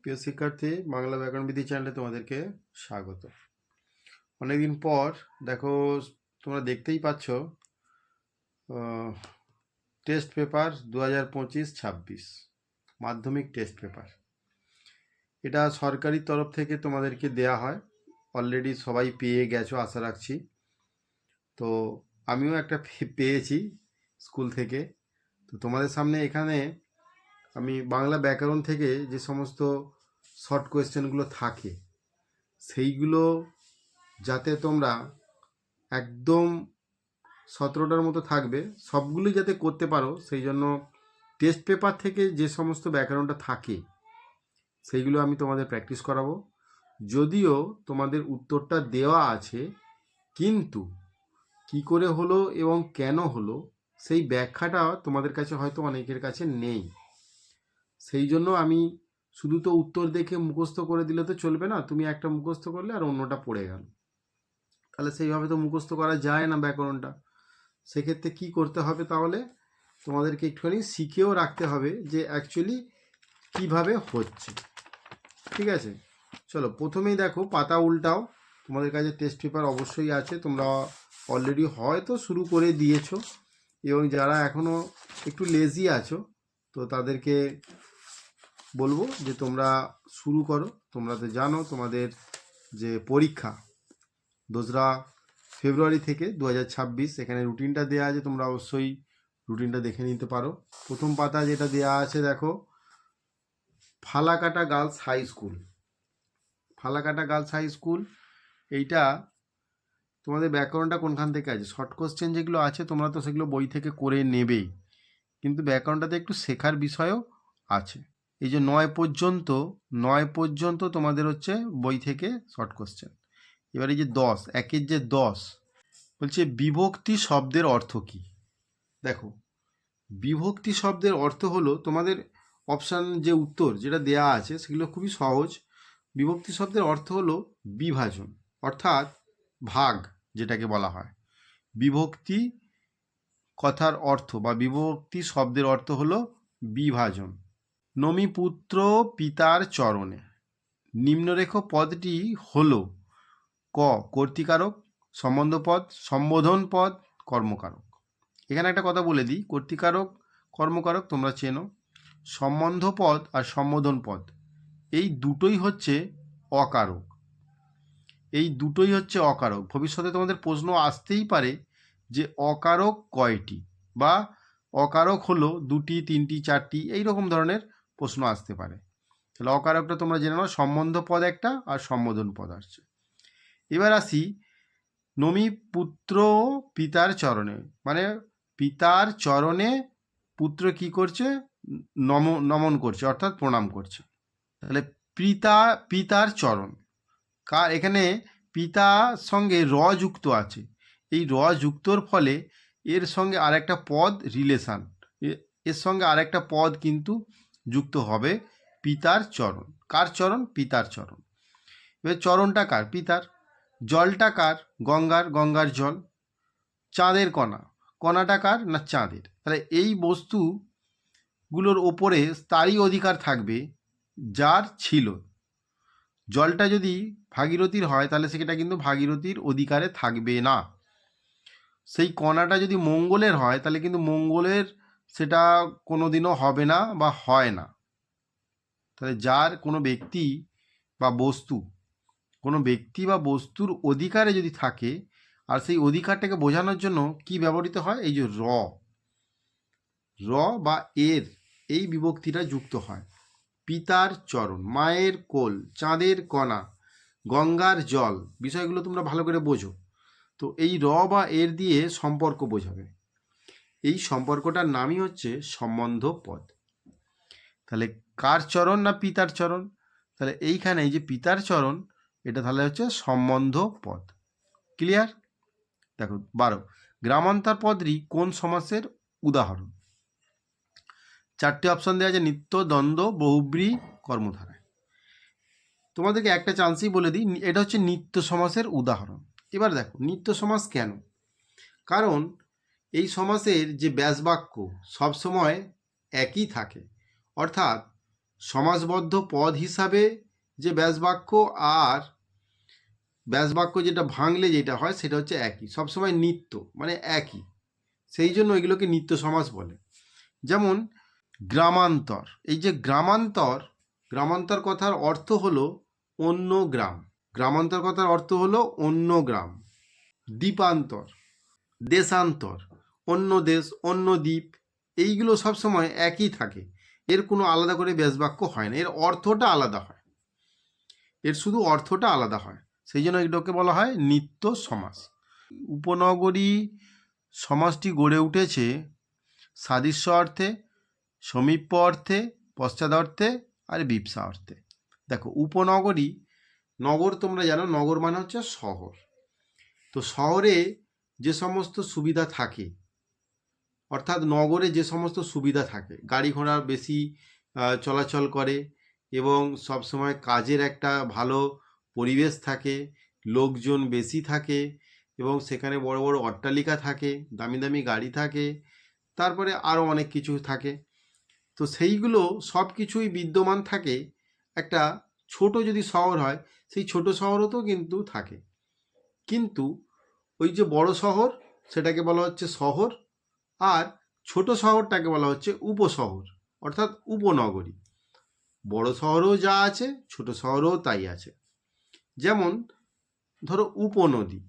প্রিয় শিক্ষার্থী, বাংলা ব্যাকরণ বিধি চ্যানেলে তোমাদেরকে স্বাগত। অনেকদিন পর, দেখো, তোমরা দেখতেই পাচ্ছ টেস্ট পেপার দু হাজার পঁচিশ ছাব্বিশ, মাধ্যমিক টেস্ট পেপার এটা সরকারি তরফ থেকে তোমাদেরকে দেয়া হয়। অলরেডি সবাই পেয়ে গেছো, আশা রাখছি। তো আমিও একটা পেয়েছি স্কুল থেকে। তো তোমাদের সামনে এখানে আমি বাংলা ব্যাকরণ থেকে যে সমস্ত শর্ট কোয়েশ্চেনগুলো থাকে, সেইগুলো যাতে তোমরা একদম সতেরোটার মতো থাকবে সবগুলোই যাতে করতে পারো, সেই জন্য টেস্ট পেপার থেকে যে সমস্ত ব্যাকরণটা থাকে, সেইগুলো আমি তোমাদের প্র্যাকটিস করাবো। যদিও তোমাদের উত্তরটা দেওয়া আছে, কিন্তু কি করে হলো এবং কেন হলো, সেই ব্যাখ্যাটা তোমাদের কাছে হয়তো অনেকের কাছে নেই। সেই জন্য আমি শুধু তো উত্তর দেখে মুখস্থ করে দিলে তো চলবে না, তুমি একটা মুখস্থ করলে আর অন্যটা পড়ে গেল। তাহলে সেইভাবে তো মুখস্থ করা যায় না ব্যাকরণটা। সেক্ষেত্রে কি করতে হবে তাহলে? তোমাদেরকে একটুখানি শিখেও রাখতে হবে যে অ্যাকচুয়ালি কীভাবে হচ্ছে। ঠিক আছে? চলো, প্রথমেই দেখো, পাতা উল্টাও। তোমাদের কাছে টেস্ট পেপার অবশ্যই আছে, তোমরা অলরেডি হয়তো শুরু করে দিয়েছ। এবং যারা এখনও একটু লেজি আছো, তো তাদেরকে বলব যে তোমরা শুরু করো, তোমরা তো জানো তোমাদের যে পরীক্ষা, দোসরা ফেব্রুয়ারি থেকে দু হাজার ছাব্বিশ, এখানে রুটিনটা দেওয়া আছে, তোমরা অবশ্যই রুটিনটা দেখে নিতে পারো। প্রথম পাতা যেটা দেওয়া আছে দেখো, Falakata girls high school. Falakata girls high school, এইটা তোমাদের ব্যাকরণটা কোনখান থেকে আছে? শর্ট কোশ্চেন যেগুলো আছে, তোমরা তো সেগুলো বই থেকে করে নেবেই। কিন্তু ব্যাকরণটাতে একটু শেখার বিষয়ও আছে। এই যে নয় পর্যন্ত নয় পর্যন্ত তোমাদের হচ্ছে বই থেকে শর্ট কোশ্চেন এবার এই যে দশ, একের যে দশ, বলছে বিভক্তি শব্দের অর্থ কী? দেখো, বিভক্তি শব্দের অর্থ হলো তোমাদের অপশান যে উত্তর যেটা দেয়া আছে সেগুলো খুবই সহজ। বিভক্তি শব্দের অর্থ হলো বিভাজন, অর্থাৎ ভাগ যেটাকে বলা হয়। বিভক্তি কথার অর্থ বা বিভক্তি শব্দের অর্থ হলো বিভাজন। নমিপুত্র পিতার চরণে। নিম্নরেখ পদটি হল ক, কর্তিকারক সম্বন্ধ পদ সম্বোধন পদ কর্মকারক। এখানে একটা কথা বলে দিই, কর্তিকারক, কর্মকারক তোমরা চেনো সম্বন্ধ পদ আর সম্বোধন পদ এই দুটোই হচ্ছে অকারক। এই দুটোই হচ্ছে অকারক। ভবিষ্যতে তোমাদের প্রশ্ন আসতেই পারে যে অকারক কয়টি বা অকারক হলো দুটি, তিনটি, চারটি এই রকম ধরনের প্রশ্ন আসতে পারে। তাহলে অকারকটা তোমরা জেনে নাও, সম্বন্ধ পদ একটা আর সম্বোধন পদ আসছে। এবার আসি নমি পুত্র পিতার চরণে। মানে পিতার চরণে পুত্র কি করছে? নম, নমন করছে, অর্থাৎ প্রণাম করছে। তাহলে পিতা, পিতার চরণ। কার এখানে পিতার সঙ্গে র যুক্ত আছে। এই র যুক্তর ফলে এর সঙ্গে আরেকটা পদ রিলেশান। এর সঙ্গে আরেকটা পদ কিন্তু যুক্ত হবে পিতার চরণ। কার চরণ? পিতার চরণ। এবার চরণটা কার? পিতার। জলটা কার? গঙ্গার। গঙ্গার জল। চাঁদের কণা। কণাটা কার না চাঁদের? তাহলে এই বস্তুগুলোর ওপরে তারই অধিকার থাকবে যার ছিল। জলটা যদি ভাগীরথীর হয়, তাহলে সেটা কিন্তু ভাগীরথীর অধিকারে থাকবে না। সেই কণাটা যদি মঙ্গলের হয়, তাহলে কিন্তু মঙ্গলের সেটা কোনো দিনও হবে না বা হয় না। তাহলে যার কোনো ব্যক্তি বা বস্তু, কোনো ব্যক্তি বা বস্তুর অধিকারে যদি থাকে, আর সেই অধিকারটাকে বোঝানোর জন্য কি ব্যবহৃত হয়? এই যে র। র বা এর, এই বিভক্তিটা যুক্ত হয়। পিতার চরণ, মায়ের কোল, চাঁদের কণা, গঙ্গার জল, বিষয়গুলো তোমরা ভালো করে বোঝো। তো এই র বা এর দিয়ে সম্পর্ক বোঝাবে। এই সম্পর্কটার নামই হচ্ছে সম্বন্ধ পদ তাহলে কার চরণ না পিতার চরণ? তাহলে এইখানে এই যে পিতার চরণ, এটা তাহলে হচ্ছে সম্বন্ধ পদ ক্লিয়ার দেখো, বারো, গ্রামান্তর পদটি কোন সমাসের উদাহরণ? চারটে অপশন দেওয়া আছে, নিত্য, দ্বন্দ্ব, বহুব্রী কর্মধারায় তোমাদেরকে একটা চান্সই বলে দিই, এটা হচ্ছে নিত্য সমাসের উদাহরণ। এবার দেখো, নিত্য সমাস কেন? কারণ এই সমাসের যে ব্যাসবাক্য সবসময় একই থাকে। অর্থাৎ সমাসবদ্ধ পদ হিসাবে যে ব্যাসবাক্য আর ব্যাসবাক্য যেটা ভাঙলে যেটা হয় সেটা হচ্ছে একই। সবসময় নিত্য মানে একই। সেই জন্য এগুলোকে নিত্য সমাস বলে। যেমন গ্রামান্তর, এই যে গ্রামান্তর গ্রামান্তর কথার অর্থ হলো অন্য গ্রাম। গ্রামান্তর কথার অর্থ হলো অন্য গ্রাম। দ্বীপান্তর, দেশান্তর। অন্য দেশ, অন্য দ্বীপ, এইগুলো সবসময় একই থাকে। এর কোনো আলাদা করে ব্যাসবাক্য হয় না। এর অর্থটা আলাদা হয়। এর শুধু অর্থটা আলাদা হয়। সেই জন্য এগুলোকে বলা হয় নিত্য সমাস। উপনগরী সমাজটি গড়ে উঠেছে সাদৃশ্য অর্থে, সমীপ্য অর্থে পশ্চাদ অর্থে আর বিপসা অর্থে। দেখো, উপনগরী, নগর তোমরা জানো, নগর মানে হচ্ছে শহর। তো শহরে যে সমস্ত সুবিধা থাকে অর্থাৎ নগরে যে সমস্ত সুবিধা থাকে, গাড়ি ঘোড়া বেশি চলাচল করে এবং সবসময় কাজের একটা ভালো পরিবেশ থাকে, লোকজন বেশি থাকে এবং সেখানে বড় বড় অট্টালিকা থাকে, দামি দামি গাড়ি থাকে, তারপরে আরও অনেক কিছু থাকে। তো সেইগুলো সব কিছুই বিদ্যমান থাকে একটা ছোট যদি শহর হয়, সেই ছোট শহরতেও কিন্তু থাকে। কিন্তু ওই যে বড় শহর, সেটাকে বলা হচ্ছে শহর আর ছোট শহরটাকে বলা হচ্ছে উপশহর, অর্থাৎ উপনগরী। বড় শহরেও যা আছে, ছোট শহরেও তাই আছে। যেমন, ধরো উপনদী।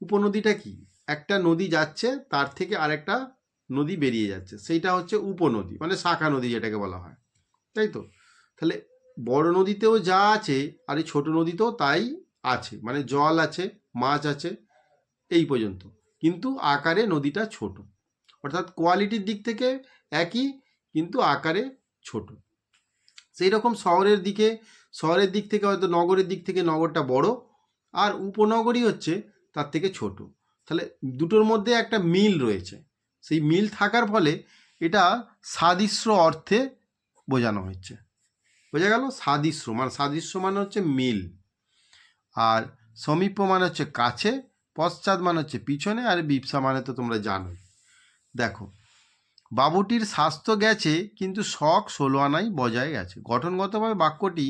উপনদীটা কি? একটা নদী যাচ্ছে, তার থেকে আরেকটা নদী বেরিয়ে যাচ্ছে। সেইটা হচ্ছে উপনদী মানে শাখা নদী যেটাকে বলা হয়। তাই তো? তাহলে বড় নদীতেও যা আছে, আর এই ছোট নদীতেও তাই আছে। মানে জল আছে, মাছ আছে, এই পর্যন্ত। কিন্তু আকারে নদীটা ছোট। অর্থাৎ কোয়ালিটির দিক থেকে একই, কিন্তু আকারে ছোট। সেই রকম শহরের দিকে, শহরের দিক থেকে হয়তো নগরের দিক থেকে নগরটা বড়, আর উপনগরী হচ্ছে তার থেকে ছোট। তাহলে দুটোর মধ্যে একটা মিল রয়েছে। সেই মিল থাকার ফলে এটা সাদৃশ্য অর্থে বোঝানো হচ্ছে। বোঝা গেল? সাদৃশ্য মানে সাদৃশ্য মানে হচ্ছে মিল। আর সমীপ মানে হচ্ছে কাছে, পশ্চাৎ মানে হচ্ছে পিছনে, আর বিপসা মানে তো তোমরা জানোই। দেখো, বাবুটির স্বাস্থ্য গেছে, কিন্তু শখ ষোলো আনাই বজায় গেছে। গঠনগতভাবে বাক্যটি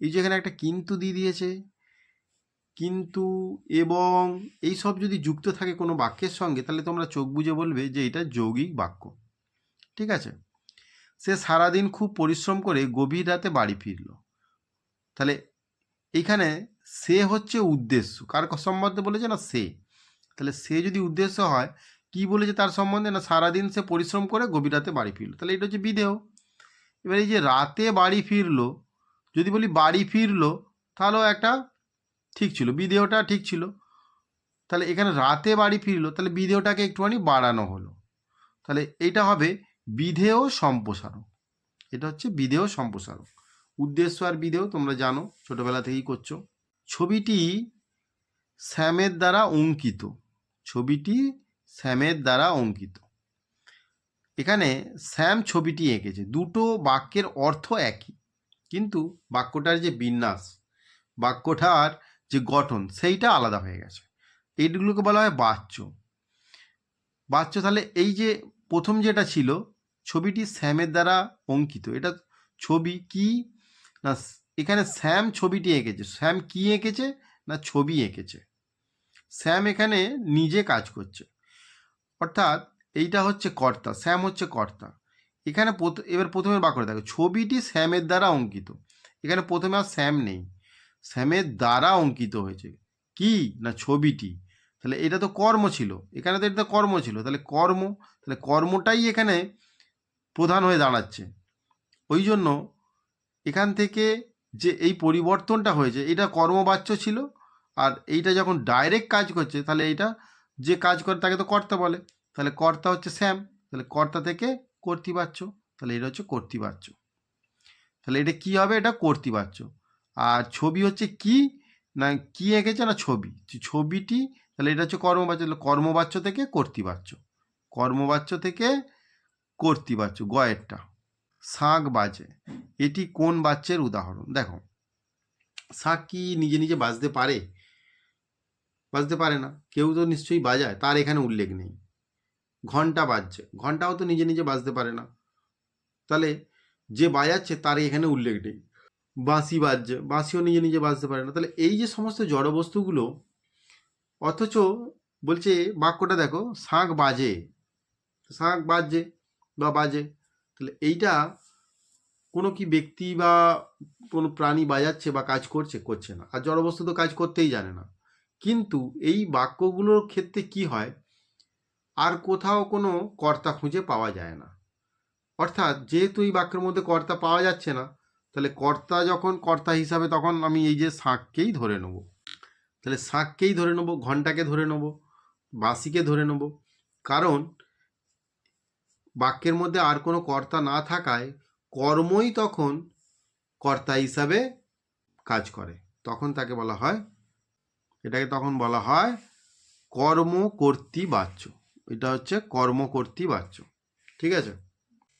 এই যে এখানে একটা কিন্তু দিয়ে দিয়েছে, কিন্তু এবং এই সব যদি যুক্ত থাকে কোনো বাক্যের সঙ্গে, তাহলে তোমরা চোখ বুজে বলবে যে এটা যৌগিক বাক্য। ঠিক আছে? সে সারাদিন খুব পরিশ্রম করে গভীর রাতে বাড়ি ফিরল। তাহলে এইখানে সে হচ্ছে উদ্দেশ্য। কার সম্বন্ধে বলেছে না সে? তাহলে সে যদি উদ্দেশ্য হয় কি বলেছে তার সম্বন্ধে? না, সারাদিন সে পরিশ্রম করে গভীর রাতে বাড়ি ফিরলো। তাহলে এটা হচ্ছে বিধেয় এবার এই যে রাতে বাড়ি ফিরলো, যদি বলি বাড়ি ফিরলো, তাহলেও একটা ঠিক ছিল বিধেয়টা ঠিক ছিল। তাহলে এখানে রাতে বাড়ি ফিরলো, তাহলে বিধেয়টাকে একটুখানি বাড়ানো হলো। তাহলে এটা হবে বিধেয় সম্প্রসারক এটা হচ্ছে বিধেয় সম্প্রসারক উদ্দেশ্য আর বিধেয় তোমরা জানো, ছোটবেলা থেকেই করছ। ছবিটি শ্যামের দ্বারা অঙ্কিত। ছবিটি শ্যামের দ্বারা অঙ্কিত। এখানে শ্যাম ছবিটি এঁকেছে। দুটো বাক্যের অর্থ একই, কিন্তু বাক্যটার যে বিন্যাস, বাক্যটার যে গঠন, সেইটা আলাদা হয়ে গেছে। এইগুলোকে বলা হয় বাচ্য। বাচ্য তাহলে এই যে প্রথম যেটা ছিল, ছবিটি শ্যামের দ্বারা অঙ্কিত। এটা ছবি কি? না, এখানে শ্যাম ছবিটি এঁকেছে। শ্যাম কি এঁকেছে? না, ছবি এঁকেছে। শ্যাম এখানে নিজে কাজ করছে। অর্থাৎ এইটা হচ্ছে কর্তা শ্যাম হচ্ছে কর্তা। এখানে এবার প্রথমে বাক্যটা দেখো, ছবিটি শ্যামের দ্বারা অঙ্কিত। এখানে প্রথমে আর শ্যাম নেই। শ্যামের দ্বারা অঙ্কিত হয়েছে। কি? না, ছবিটি। তাহলে এটা তো কর্ম ছিল। এখানে তো এটা তো কর্ম ছিল। তাহলে কর্ম, তাহলে কর্মটাই এখানে প্রধান হয়ে দাঁড়াচ্ছে। ওই জন্য এখান থেকে যে এই পরিবর্তনটা হয়েছে, এটা কর্মবাচ্য ছিল। আর এইটা যখন ডাইরেক্ট কাজ করছে, তাহলে এইটা যে কাজ করে তাকে তো কর্তা বলে। তাহলে কর্তা হচ্ছে শ্যাম তাহলে কর্তা থেকে কর্তৃবাচ্য তাহলে এটা হচ্ছে কর্তৃবাচ্য তাহলে এটা কি হবে? এটা কর্তৃবাচ্য আর ছবি হচ্ছে কি? না, কি এঁকেছে না ছবি? ছবিটি, তাহলে এটা হচ্ছে কর্মবাচ্য কর্মবাচ্য থেকে কর্তৃবাচ্য কর্মবাচ্য থেকে কর্তৃবাচ্য গয়েরটা। শাঁখ বাজে। এটি কোন বাচ্চের উদাহরণ? দেখো শাঁখ কি নিজে নিজে বাজতে পারে? বাজতে পারে না। কেউ তো নিশ্চয়ই বাজায়, তার এখানে উল্লেখ নেই। ঘণ্টা বাজছে, ঘন্টাও তো নিজে নিজে বাজতে পারে না। তাহলে যে বাজাচ্ছে, তার এখানে উল্লেখ নেই। বাঁশি বাজছে, বাঁশিও নিজে নিজে বাজতে পারে না। তাহলে এই যে সমস্ত জড় বস্তুগুলো অথচ বলছে, বাক্যটা দেখো, শাঁখ বাজে। শাঁখ বাজছে বা বাজে। তাহলে এইটা কোনো কি ব্যক্তি বা কোনো প্রাণী বাজাচ্ছে বা কাজ করছে? করছে না। আর জড়বস্তু তো কাজ করতেই জানে না। কিন্তু এই বাক্যগুলোর ক্ষেত্রে কি হয়? আর কোথাও কোনো কর্তা খুঁজে পাওয়া যায় না। অর্থাৎ যেহেতু এই বাক্যের মধ্যে কর্তা পাওয়া যাচ্ছে না, তাহলে কর্তা যখন কর্তা হিসাবে তখন আমি এই যে শাঁখকেই ধরে নেব। তাহলে শাঁখকেই ধরে নেব ঘন্টাকে ধরে নেব, বাঁশিকে ধরে নেব। কারণ বাক্যের মধ্যে আর কোনো কর্তা না থাকায় কর্মই তখন কর্তা হিসাবে কাজ করে। তখন তাকে বলা হয় এটাকে তখন বলা হয় কর্মকর্তী বাচ্য এটা হচ্ছে কর্মকর্তী বাচ্য ঠিক আছে?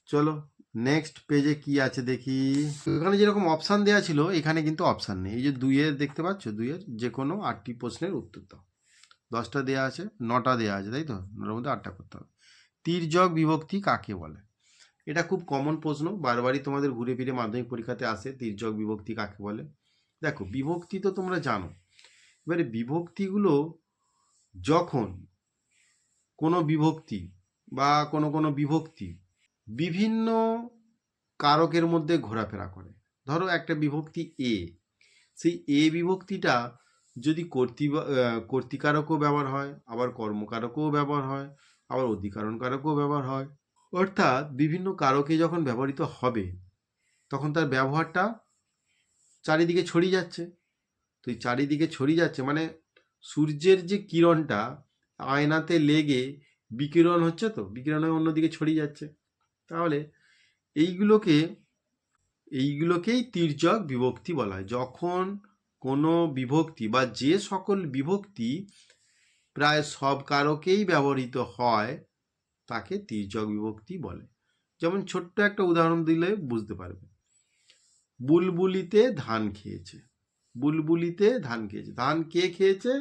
চলো নেক্সট পেজে কি আছে দেখি। এখানে যেরকম অপশান দেওয়া ছিল, এখানে কিন্তু অপশান নেই। এই যে দুইয়ের দেখতে পাচ্ছ? দুইয়ের যে কোনো আটটি প্রশ্নের উত্তর দাও। দশটা দেওয়া আছে, নটা দেওয়া আছে, তাই তো? নটার মধ্যে আটটা করতে হবে। তীর্যক বিভক্তি কাকে বলে? এটা খুব কমন প্রশ্ন, বারবারই তোমাদের ঘুরে ফিরে মাধ্যমিক পরীক্ষাতে আসে তীর্যক বিভক্তি কাকে বলে? দেখো, বিভক্তি তো তোমরা জানো। এবারে বিভক্তিগুলো যখন কোনো বিভক্তি বা কোনো কোনো বিভক্তি বিভিন্ন কারকের মধ্যে ঘোরাফেরা করে, ধরো একটা বিভক্তি এ সেই এ বিভক্তিটা যদি কর্তৃ কর্তিকারকও ব্যবহার হয়, আবার কর্মকারকও ব্যবহার হয়, আবার অধিকারণ কারকও ব্যবহার হয়, অর্থাৎ বিভিন্ন কারকে যখন ব্যবহৃত হবে, তখন তার ব্যবহারটা চারিদিকে ছড়িয়ে যাচ্ছে। তো এই চারিদিকে ছড়িয়ে যাচ্ছে। মানে সূর্যের যে কিরণটা আয়নাতে লেগে বিকিরণ হচ্ছে তো বিকিরণ হয়ে অন্যদিকে ছড়িয়ে যাচ্ছে। তাহলে এইগুলোকে, এইগুলোকেই তির্যক বিভক্তি বলা হয়। যখন কোনো বিভক্তি বা যে সকল বিভক্তি প্রায় সব কারকেই ব্যবহৃত হয়, তাকে তির্যক বিভক্তি বলে। যেমন ছোট্ট একটা উদাহরণ দিলে বুঝতে পারবে। বুলবুলিতে ধান খেয়েছে। বুলবুলিতে ধান খেয়েছে। ধান কে খেয়েছে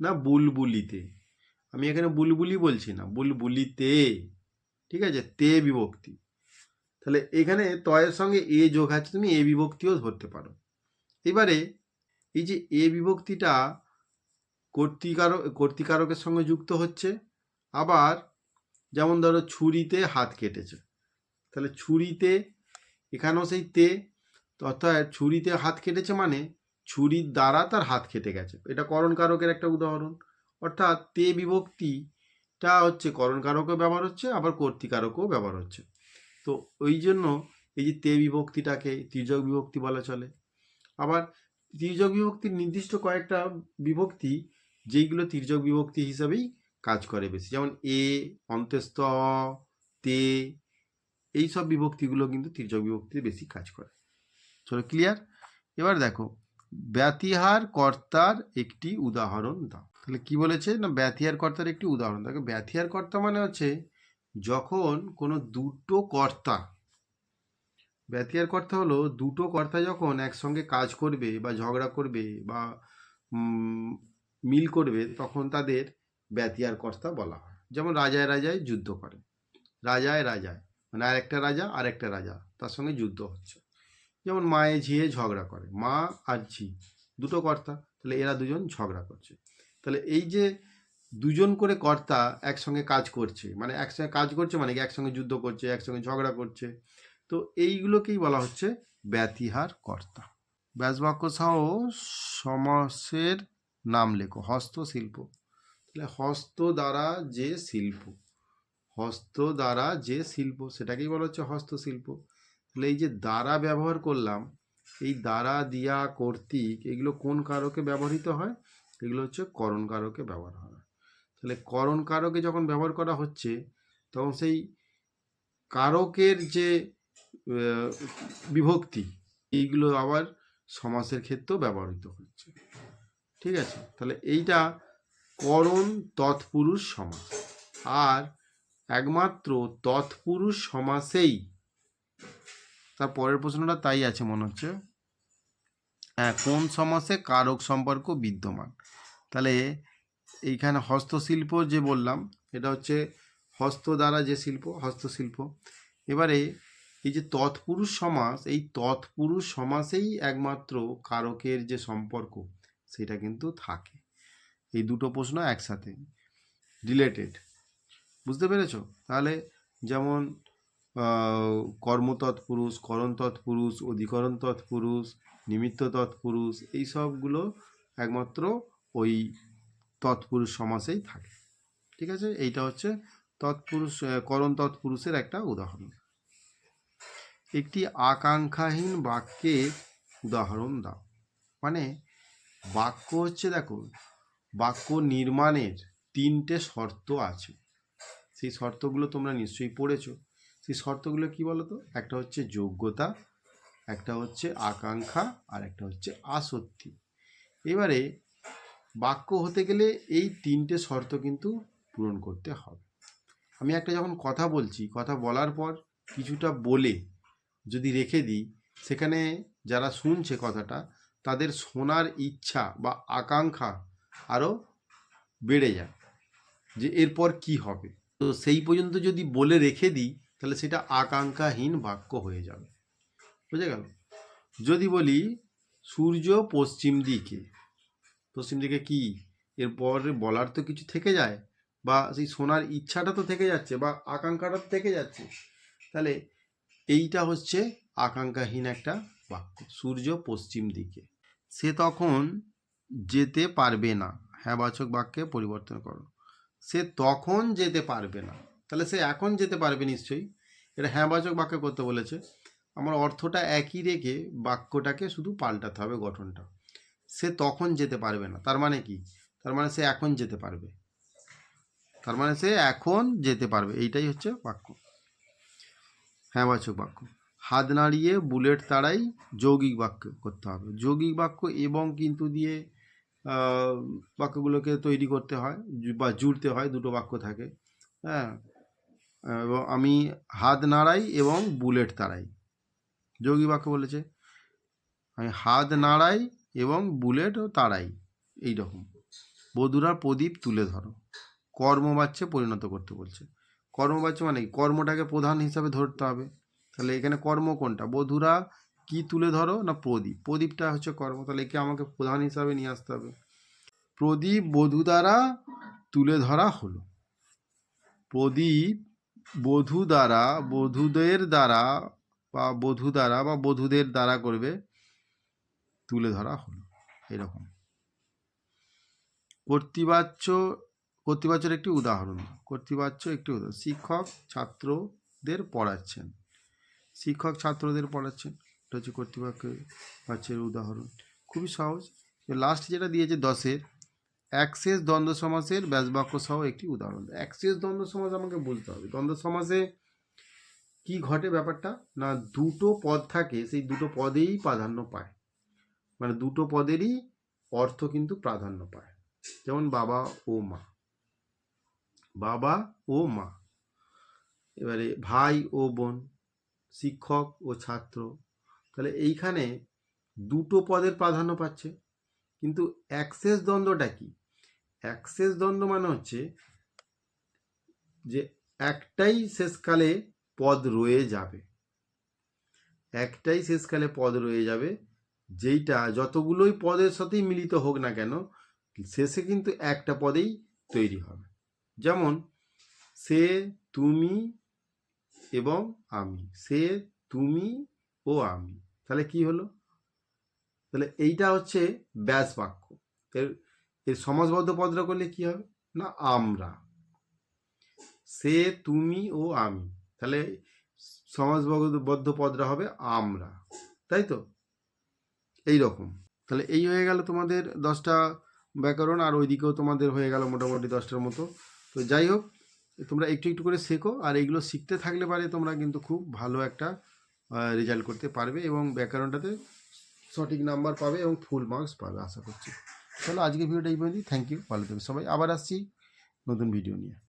না বুলবুলিতে? আমি এখানে বুলবুলি বলছি না, বুলবুলিতে। ঠিক আছে? তে বিভক্তি। তাহলে এখানে তয়ের সঙ্গে এ যোগ আছে, তুমি এ বিভক্তিও ধরতে পারো। এবারে এই যে এ বিভক্তিটা কর্তিকারক, কর্তিকারকের সঙ্গে যুক্ত হচ্ছে, আবার যেমন ধরো ছুরিতে হাত কেটেছে। তাহলে ছুরিতে, এখানেও সেই তে, অর্থাৎ ছুরিতে হাত কেটেছে মানে ছুরির দ্বারা তার হাত কেটে গেছে। এটা করণকারকের একটা উদাহরণ। অর্থাৎ তে বিভক্তিটা হচ্ছে করণ কারকও ব্যবহার হচ্ছে আবার কর্তিকারকও ব্যবহার হচ্ছে। তো ওই জন্য এই যে তে বিভক্তিটাকে তির্যক বিভক্তি বলা চলে। আবার তির্যক বিভক্তির নির্দিষ্ট কয়েকটা বিভক্তি যেইগুলো তির্যক বিভক্তি হিসাবেই কাজ করে বেশি। যেমন এ অন্ত্যস্ত অ, তে এই সব বিভক্তিগুলো কিন্তু তির্যক বিভক্তিতে বেশি কাজ করে। চলো ক্লিয়ার এবার দেখো ব্যতিহার কর্তার একটি উদাহরণ দাও। তাহলে কি বলেছে? না ব্যতিহার কর্তার একটি উদাহরণ দেখো। ব্যতিহার কর্তা মানে হচ্ছে যখন কোনো দুটো কর্তা ব্যতিহার কর্তা হলো দুটো কর্তা যখন একসঙ্গে কাজ করবে বা ঝগড়া করবে বা মিল করবে, তখন তাদের ব্যতিহার কর্তা বলা হয়। যেমন রাজায় রাজায় যুদ্ধ করে। রাজায় রাজায়। মানে আর একটা রাজা আর একটা রাজা, তার সঙ্গে যুদ্ধ হচ্ছে। যেমন মায়ে ঝিয়ে ঝগড়া করে, মা আর ঝি, দুটো কর্তা, তাহলে এরা দুজন ঝগড়া করছে। তাহলে এই যে দুজন করে কর্তা একসঙ্গে কাজ করছে মানে একসঙ্গে কাজ করছে মানে কি একসঙ্গে যুদ্ধ করছে, একসঙ্গে ঝগড়া করছে, তো এইগুলোকেই বলা হচ্ছে ব্যতিহার কর্তা। ব্যাসবাক্য সহ সমাসের নাম লেখো হস্তশিল্প তাহলে হস্ত দ্বারা যে শিল্প, হস্ত দ্বারা যে শিল্প, সেটাকেই বলা হচ্ছে হস্তশিল্প তাহলে এই যে দ্বারা ব্যবহার করলাম, এই দ্বারা, দিয়া, কর্তৃক, এগুলো কোন কারকে ব্যবহৃত হয়? এগুলো হচ্ছে করণ কারকে ব্যবহার হয়। তাহলে করণ কারকে যখন ব্যবহার করা হচ্ছে, তখন সেই কারকের যে বিভক্তি, এইগুলো আবার সমাসের ক্ষেত্রেও ব্যবহৃত হচ্ছে। ঠিক আছে? তাহলে এইটা করণ তৎপুরুষ সমাস। আর একমাত্র তৎপুরুষ সমাসেই তার পরের প্রশ্নটা তাই আছে মনে হচ্ছে। হ্যাঁ কোন সমাসে কারক সম্পর্ক বিদ্যমান? তাহলে এইখানে হস্তশিল্প যে বললাম, এটা হচ্ছে হস্ত দ্বারা যে শিল্প, হস্তশিল্প। এবারে এই যে তৎপুরুষ সমাস, এই তৎপুরুষ সমাসেই একমাত্র কারকের যে সম্পর্ক, সেটা কিন্তু থাকে। এই দুটো প্রশ্ন একসাথে রিলেটেড বুঝতে পেরেছ? তাহলে যেমন আহ, কর্ম তৎপুরুষ করণ তৎপুরুষ অধিকরণ তৎপুরুষ নিমিত্ত তৎপুরুষ এই সবগুলো একমাত্র ওই তৎপুরুষ সমাসেই থাকে। ঠিক আছে? এইটা হচ্ছে তৎপুরুষ করণ তৎপুরুষের একটা উদাহরণ। একটি আকাঙ্ক্ষাহীন বাক্যের উদাহরণ দাও। মানে বাক্য হচ্ছে দেখো বাক্য নির্মাণের তিনটে শর্ত আছে। সেই শর্তগুলো তোমরা নিশ্চয়ই পড়েছো। সেই শর্তগুলো কি বলো তো একটা হচ্ছে যোগ্যতা, একটা হচ্ছে আকাঙ্ক্ষা, আর একটা হচ্ছে আসক্তি। এবারে বাক্য হতে গেলে এই তিনটে শর্ত কিন্তু পূরণ করতে হবে। আমি একটা যখন কথা বলছি, কথা বলার পর কিছুটা বলে যদি রেখে দিই, সেখানে যারা শুনছে কথাটা, তাদের শোনার ইচ্ছা বা আকাঙ্ক্ষা আরও বেড়ে যায় যে এরপর কি হবে? তো সেই পর্যন্ত যদি বলে রেখে দিই তাহলে সেটা আকাঙ্ক্ষাহীন বাক্য হয়ে যাবে। বুঝে গেল? যদি বলি, সূর্য পশ্চিম দিকে পশ্চিম দিকে কি? এরপর বলার তো কিছু থেকে যায় বা সেই শোনার ইচ্ছাটা তো থেকে যাচ্ছে বা আকাঙ্ক্ষাটা থেকে যাচ্ছে, তাহলে এইটা হচ্ছে আকাঙ্ক্ষাহীন একটা বাক্য, সূর্য পশ্চিম দিকে। সে তখন যেতে পারবে না। হ্যাঁ বাচক বাক্যে পরিবর্তন করো। সে তখন যেতে পারবে না। তাহলে সে এখন যেতে পারবে নিশ্চয়ই। এটা হ্যাঁ বাচক বাক্য করতে বলেছে। আমার অর্থটা একই রেখে বাক্যটাকে শুধু পাল্টাতে হবে গঠনটা। সে তখন যেতে পারবে না। তার মানে কি? তার মানে সে এখন যেতে পারবে। তার মানে সে এখন যেতে পারবে। এইটাই হচ্ছে বাক্য। হ্যাঁ বাচক বাক্য। হাত নাড়িয়ে বুলেট তাড়াই যৌগিক বাক্য করতে হবে। যৌগিক বাক্য এবং কিন্তু দিয়ে বাক্যগুলোকে তৈরি করতে হয় বা জুড়তে হয়। দুটো বাক্য থাকে। হ্যাঁ? এবং আমি হাত নাড়াই এবং বুলেট তাড়াই। যৌগিক বাক্য বলেছে, আমি হাত নাড়াই এবং বুলেটও তাড়াই, এই রকম। বধুরা প্রদীপ তুলে ধরো। কর্মবাচ্যে পরিণত করতে বলছে। কর্মবাচ্য মানে কর্মটাকে প্রধান হিসাবে ধরতে হবে। তাহলে এখানে কর্ম কোনটা? বধুরা কি তুলে ধরো না প্রদীপ? প্রদীপটা হচ্ছে কর্ম। তাহলে একে আমাকে প্রধান হিসাবে নিয়ে আসতে হবে। প্রদীপ বধূ দ্বারা তুলে ধরা হলো। প্রদীপ বধূ দ্বারা, বধূদের দ্বারা বা বধূ দ্বারা বা বধূদের দ্বারা করবে, তুলে ধরা হলো, এরকম। কর্তৃবাচ্য, কর্তৃবাচ্যের একটি উদাহরণ। কর্তৃবাচ্য একটি উদাহরণ। শিক্ষক ছাত্রদের পড়াচ্ছেন। শিক্ষক ছাত্রদের পড়াচ্ছেন, এটা হচ্ছে কর্তৃপক্ষ বাচ্যের উদাহরণ। খুবই সহজ। লাস্ট যেটা দিয়েছে দশের অ্যাক্সেস দ্বন্দ্ব সমাসের ব্যাসবাক্য সহ একটি উদাহরণ অ্যাক্সেস দ্বন্দ্ব সমাস আমাকে বলতে হবে। দ্বন্দ্ব সমাসে কি ঘটে ব্যাপারটা? না, দুটো পদ থাকে, সেই দুটো পদেই প্রাধান্য পায়। মানে দুটো পদেরই অর্থ কিন্তু প্রাধান্য পায়। যেমন বাবা ও মা। বাবা ও মা। এবারে ভাই ও বোন, শিক্ষক ও ছাত্র, তাহলে এইখানে দুটো পদের প্রাধান্য পাচ্ছে। কিন্তু অ্যাক্সেস দ্বন্দ্বটা কি? অ্যাক্সেস দ্বন্দ্ব মানে হচ্ছে যে একটাই শেষকালে পদ রয়ে যাবে। একটাই শেষকালে পদ রয়ে যাবে, যেইটা যতগুলোই পদের সাথেই মিলিত হোক না কেন, শেষে কিন্তু একটা পদেই তৈরি হবে। যেমন, সে, তুমি এবং আমি। সে, তুমি ও আমি। তাহলে কি হলো? তাহলে এইটা হচ্ছে ব্যাস বাক্য। এর এর সমাজবদ্ধ পদটা করলে কি হবে? না, আমরা। সে, তুমি ও আমি। তাহলে সমাজবদ্ধ পদরা হবে আমরা। তাই তো? এই রকম। তাহলে এই হয়ে গেল তোমাদের দশটা ব্যাকরণ, আর ওইদিকেও তোমাদের হয়ে গেল মোটামুটি দশটার মতো। তো যাই হোক, তোমরা একটু একটু করে শেখো, আর এগুলো শিখতে থাকলে পারে তোমরা কিন্তু খুব ভালো একটা রেজাল্ট করতে পারবে এবং ব্যাকরণটাতে সঠিক নাম্বার পাবে এবং ফুল মার্কস পাবে, আশা করছি। চলো আজকে ভিডিওটা এই পর্যন্তই। থ্যাংক ইউ ভালো থাকবে সবাই। আবার আসছি নতুন ভিডিও নিয়ে।